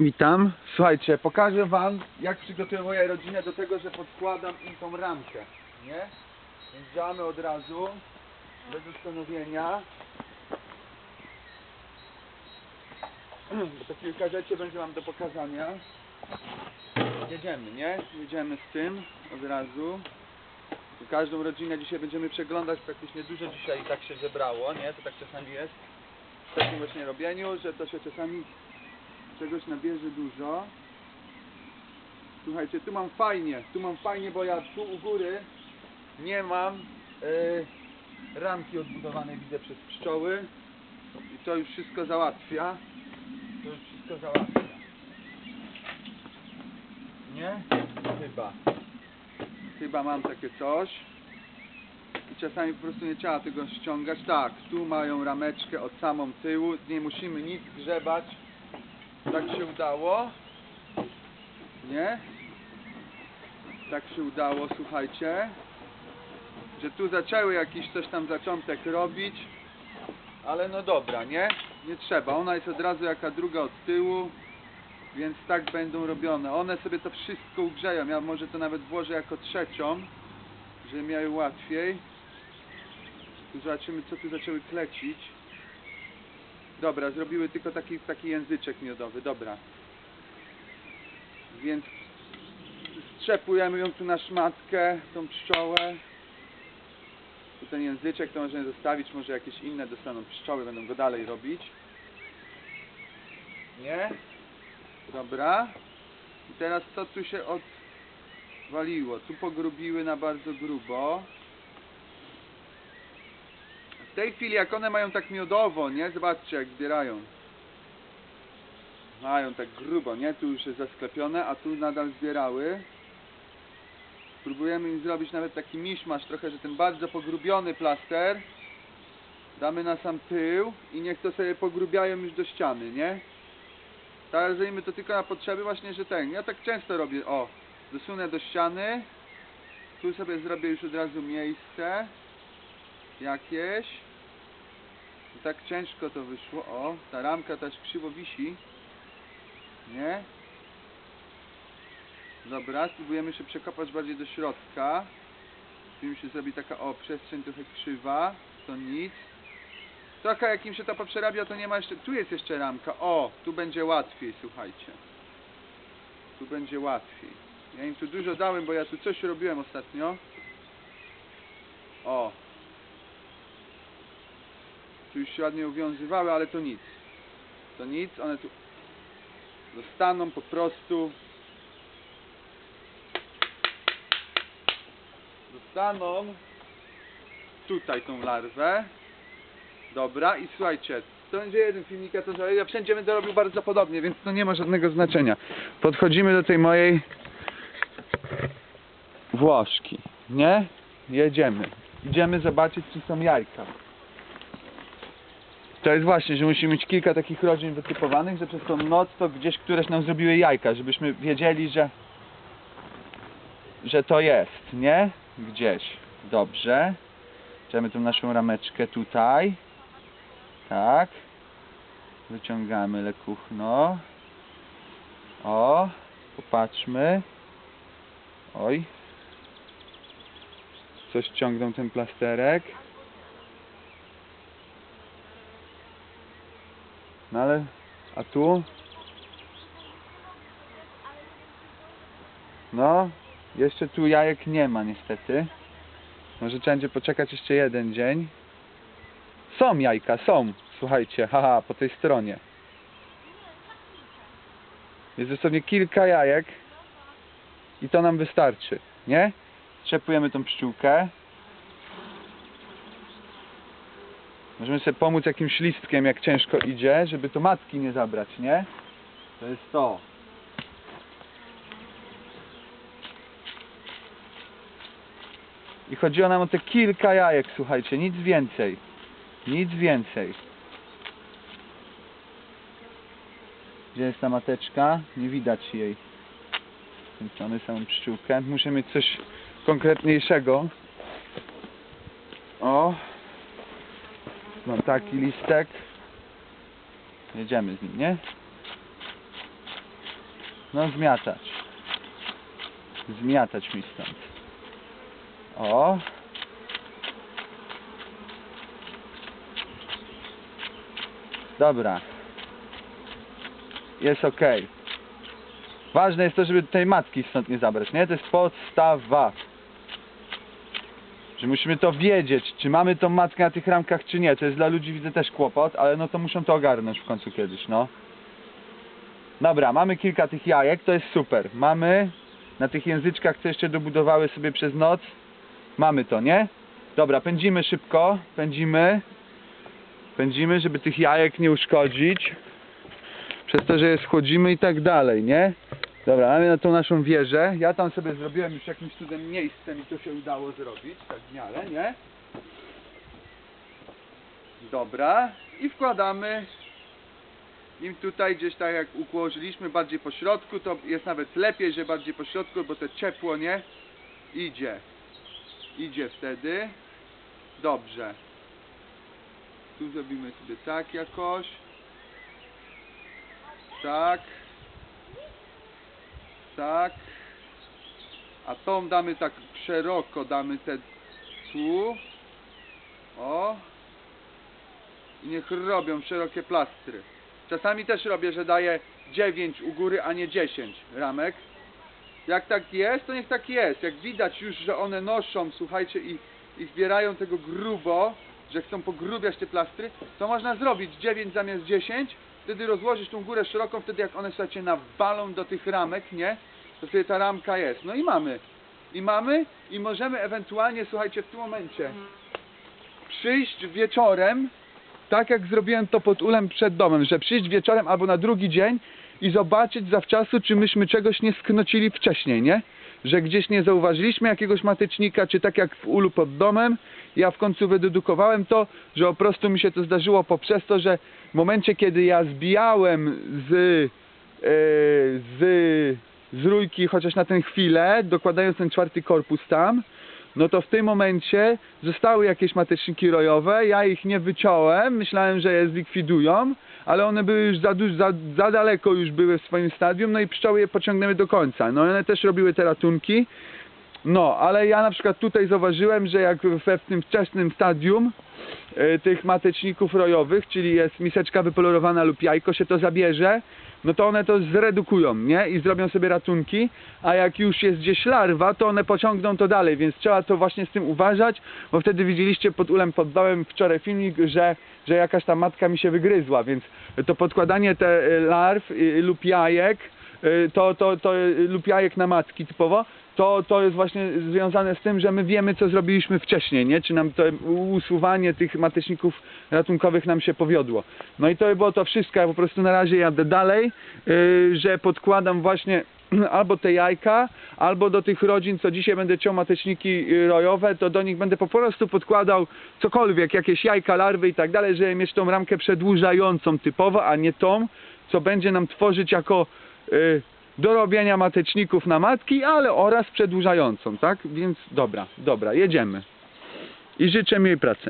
Witam. Słuchajcie, pokażę wam jak przygotuję moją rodzinę do tego, że podkładam im tą ramkę. Nie? Więc działamy od razu, bez ustanowienia. To kilka rzeczy będzie wam do pokazania. Jedziemy, nie? Jedziemy z tym od razu. Każdą rodzinę dzisiaj będziemy przeglądać, praktycznie dużo dzisiaj tak się zebrało, nie? To tak czasami jest w takim właśnie robieniu, że to się czasami czegoś nabierze dużo. Słuchajcie, tu mam fajnie, tu mam fajnie, bo ja tu u góry nie mam e, ramki odbudowanej, widzę, przez pszczoły i to już wszystko załatwia. To już wszystko załatwia. Nie? Chyba. Chyba mam takie coś. I czasami po prostu nie trzeba tego ściągać. Tak, tu mają rameczkę od samą tyłu, nie musimy nic grzebać. Tak się udało. Nie? Tak się udało, słuchajcie. Że tu zaczęły jakiś coś tam zaczątek robić. Ale no dobra, nie? Nie trzeba. Ona jest od razu jaka druga od tyłu. Więc tak będą robione. One sobie to wszystko ugrzeją. Ja może to nawet włożę jako trzecią, żeby miały łatwiej. Tu zobaczymy co tu zaczęły klecić. Dobra, zrobiły tylko taki, taki języczek miodowy, dobra. Więc strzepujemy ją tu na szmatkę, tą pszczołę. Tu ten języczek to możemy zostawić, może jakieś inne dostaną pszczoły, będą go dalej robić. Nie? Dobra. I teraz co tu się odwaliło? Tu pogrubiły na bardzo grubo. W tej chwili jak one mają tak miodowo, nie? Zobaczcie jak zbierają. Mają tak grubo, nie? Tu już jest zasklepione, a tu nadal zbierały. Próbujemy im zrobić nawet taki miszmasz trochę, że ten bardzo pogrubiony plaster damy na sam tył i niech to sobie pogrubiają już do ściany, nie? Teraz zrobimy to tylko na potrzeby właśnie, że ten. Ja tak często robię, o, dosunę do ściany. Tu sobie zrobię już od razu miejsce jakieś. I tak ciężko to wyszło. O, ta ramka też krzywo wisi. Nie? Dobra, spróbujemy się przekopać bardziej do środka. Tu mi się zrobi taka, o, przestrzeń trochę krzywa. To nic. Trochę jak im się to poprzerabia, to nie ma jeszcze... Tu jest jeszcze ramka. O, tu będzie łatwiej, słuchajcie. Tu będzie łatwiej. Ja im tu dużo dałem, bo ja tu coś robiłem ostatnio. O, tu już się ładnie uwiązywały, ale to nic. To nic, one tu zostaną po prostu. Dostaną tutaj tą larwę. Dobra, i słuchajcie, to będzie jeden filmik, ja to zrobię. Ja wszędzie będę robił bardzo podobnie, więc to nie ma żadnego znaczenia. Podchodzimy do tej mojej Włoszki, nie? Jedziemy. Idziemy zobaczyć, czy są jajka. To jest właśnie, że musimy mieć kilka takich rodzin wytypowanych, że przez tą noc to gdzieś któreś nam zrobiły jajka, żebyśmy wiedzieli, że że to jest, nie? Gdzieś. Dobrze. Bierzemy tą naszą rameczkę tutaj. Tak. Wyciągamy lekuchno. O, popatrzmy. Oj. Coś ciągną ten plasterek. No ale, a tu? No, jeszcze tu jajek nie ma niestety. Może trzeba będzie poczekać jeszcze jeden dzień. Są jajka, są. Słuchajcie, haha, po tej stronie. Jest dosłownie kilka jajek i to nam wystarczy, nie? Trzepujemy tą pszczółkę. Możemy sobie pomóc jakimś listkiem, jak ciężko idzie, żeby to matki nie zabrać, nie? To jest to. I chodziło nam o te kilka jajek, słuchajcie, nic więcej. Nic więcej. Gdzie jest ta mateczka? Nie widać jej. Więc mamy samą pszczółkę. Muszę mieć coś konkretniejszego. O. Mam taki listek. Jedziemy z nim, nie? No zmiatać. Zmiatać mi stąd. O. Dobra. Jest ok. Ważne jest to, żeby tej matki stąd nie zabrać, nie? To jest podstawa. Że musimy to wiedzieć, czy mamy tą matkę na tych ramkach, czy nie. To jest dla ludzi, widzę, też kłopot, ale no to muszą to ogarnąć w końcu kiedyś, no. Dobra, mamy kilka tych jajek, to jest super. Mamy na tych języczkach, co jeszcze dobudowały sobie przez noc. Mamy to, nie? Dobra, pędzimy szybko, pędzimy. Pędzimy, żeby tych jajek nie uszkodzić. Przez to, że je schłodzimy i tak dalej, nie? Dobra, mamy na tą naszą wieżę. Ja tam sobie zrobiłem już jakimś cudem miejscem i to się udało zrobić, tak w miarę, nie? Dobra, i wkładamy im tutaj gdzieś tak jak ułożyliśmy bardziej po środku, to jest nawet lepiej, że bardziej po środku, bo to ciepło, nie? Idzie. Idzie wtedy. Dobrze. Tu zrobimy sobie tak jakoś. Tak. Tak. A tą damy tak szeroko, damy te tu. O. I niech robią szerokie plastry. Czasami też robię, że daję 9 u góry, a nie 10 ramek. Jak tak jest, to niech tak jest. Jak widać już, że one noszą, słuchajcie, i, i zbierają tego grubo, że chcą pogrubiać te plastry, to można zrobić 9 zamiast 10, wtedy rozłożyć tą górę szeroką, wtedy jak one, słuchajcie, nawalą do tych ramek, nie? To wtedy ta ramka jest. No i mamy. I mamy i możemy ewentualnie, słuchajcie, w tym momencie przyjść wieczorem, tak jak zrobiłem to pod ulem przed domem, że przyjść wieczorem albo na drugi dzień i zobaczyć zawczasu, czy myśmy czegoś nie sknocili wcześniej, nie? Że gdzieś nie zauważyliśmy jakiegoś matecznika, czy tak jak w ulu pod domem, ja w końcu wydedukowałem to, że po prostu mi się to zdarzyło poprzez to, że w momencie, kiedy ja zbijałem z, e, z, z rójki, chociaż na tę chwilę, dokładając ten czwarty korpus tam, no to w tym momencie zostały jakieś mateczniki rojowe, ja ich nie wyciąłem, myślałem, że je zlikwidują, ale one były już za, duż, za, za daleko już były w swoim stadium, no i pszczoły je pociągnęły do końca. No one też robiły te ratunki. No, ale ja na przykład tutaj zauważyłem, że jak w tym wczesnym stadium e, tych mateczników rojowych, czyli jest miseczka wypolerowana lub jajko się to zabierze, no to one to zredukują, nie? I zrobią sobie ratunki, a jak już jest gdzieś larwa, to one pociągną to dalej, więc trzeba to właśnie z tym uważać, bo wtedy widzieliście pod ulem poddałem wczoraj filmik, że, że jakaś ta matka mi się wygryzła, więc to podkładanie te y, larw y, lub jajek, to, to, to lub jajek na matki typowo, to, to jest właśnie związane z tym, że my wiemy, co zrobiliśmy wcześniej, nie? Czy nam to usuwanie tych mateczników ratunkowych nam się powiodło. No i to by było to wszystko, ja po prostu na razie jadę dalej, yy, że podkładam właśnie albo te jajka, albo do tych rodzin, co dzisiaj będę ciął mateczniki yy, rojowe, to do nich będę po prostu podkładał cokolwiek, jakieś jajka, larwy i tak dalej, żeby mieć tą ramkę przedłużającą typowo, a nie tą, co będzie nam tworzyć jako yy, do robienia mateczników na matki, ale oraz przedłużającą, tak? Więc dobra, dobra, jedziemy. I życzę miłej pracy.